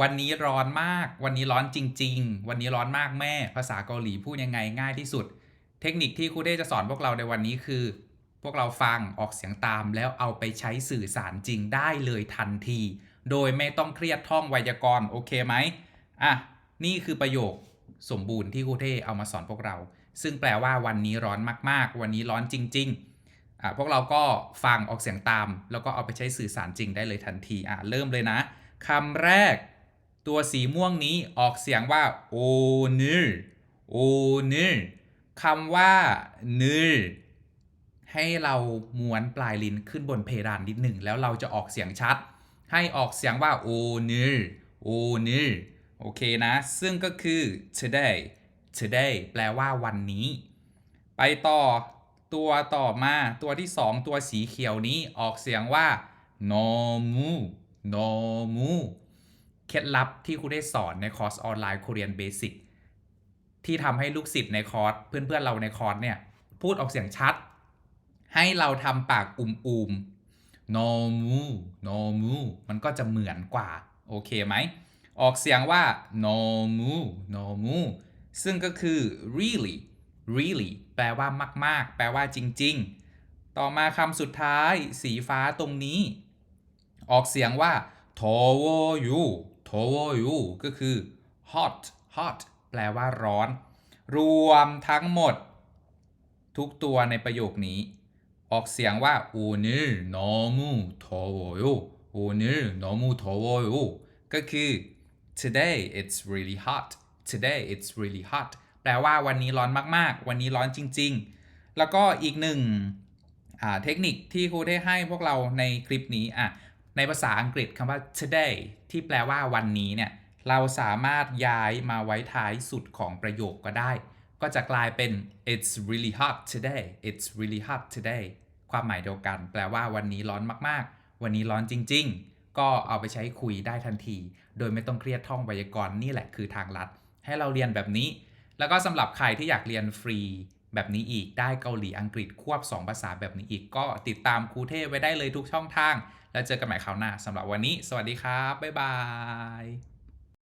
วันนี้ร้อนมาก วันนี้ร้อนจริง ๆ วันนี้ร้อนมากแม่ ภาษาเกาหลีพูดยังไงง่ายที่สุด เทคนิคที่ครูเด้จะสอนพวกเราในวันนี้คือ พวกเราฟังออกเสียงตามแล้วเอาไปใช้สื่อสารจริงได้เลยทันที โดยไม่ต้องเครียดท่องไวยากรณ์โอเคไหมอะนี่คือประโยคสมบูรณ์ที่ครูเท่เอามาสอนพวกเรา ซึ่งแปลว่าวันนี้ร้อนมากๆ วันนี้ร้อนจริงๆอะพวกเราก็ฟังออกเสียงตาม แล้วก็เอาไปใช้สื่อสารจริงได้เลยทันทีอะเริ่มเลยนะคำแรก ตัวสีม่วงนี้ออกเสียงว่าโอนึโอนึคำว่านึให้เราม้วนปลายลิ้นขึ้นบนเพดานนิดหนึ่งแล้วเราจะออกเสียงชัด ให้ออกเสียงว่าโอนึโอนึโอเคนะ ซึ่งก็คือ today today แปลว่าวันนี้ ไปต่อตัวต่อมาตัวที่สองตัวสีเขียวนี้ออกเสียงว่า nomu nomu เคล็ดลับที่ครูได้สอนในคอร์สออนไลน์ Korean Basic ที่ทำให้ลูกศิษย์ในคอร์สเพื่อนๆเราในคอร์สเนี่ย พูดออกเสียงชัด ให้เราทำปากอุ่มๆ nomu nomu มันก็จะเหมือนกว่า โอเคไหม ออกเสียงว่า nomu nomu ซึ่งก็คือ really really แปลว่ามาก ๆ แปลว่าจริง ๆ ต่อมาคำสุดท้ายสีฟ้าตรงนี้ ออกเสียงว่า t o w o you t o w o you ก็คือ hot hot แปลว่าร้อน รวมทั้งหมด ทุกตัวในประโยคนี้ ออกเสียงว่า 오늘 너무 더워요 오늘 너무 더워요 ก็คือ today it's really hot today it's really hot แปลว่าวันนี้ร้อนมาก ๆ วันนี้ร้อนจริง ๆ แล้วก็อีกหนึ่งอ่าเทคนิคที่ครูได้ให้พวกเราในคลิปนี้อ่ะ ในภาษาอังกฤษคำว่า today ที่แปลว่าวันนี้เนี่ยเราสามารถย้ายมาไว้ท้ายสุดของประโยคก็ได้ ก็จะกลายเป็น it's really hot today it's really hot today ความหมายเดียวกัน แปลว่าวันนี้ร้อนมากๆ วันนี้ร้อนจริง ๆ ก็เอาไปใช้คุยได้ทันที โดยไม่ต้องเครียดท่องไวยากรณ์นี่แหละคือทางลัด ให้เราเรียนแบบนี้ แล้วก็สำหรับใครที่อยากเรียนฟรี แบบนี้อีกได้เกาหลีอังกฤษควบ 2 ภาษาแบบนี้อีกก็ติดตามครูเทพไว้ได้เลยทุกช่องทาง แล้วเจอกันใหม่คราวหน้าสำหรับวันนี้ สวัสดีครับ บ๊ายบาย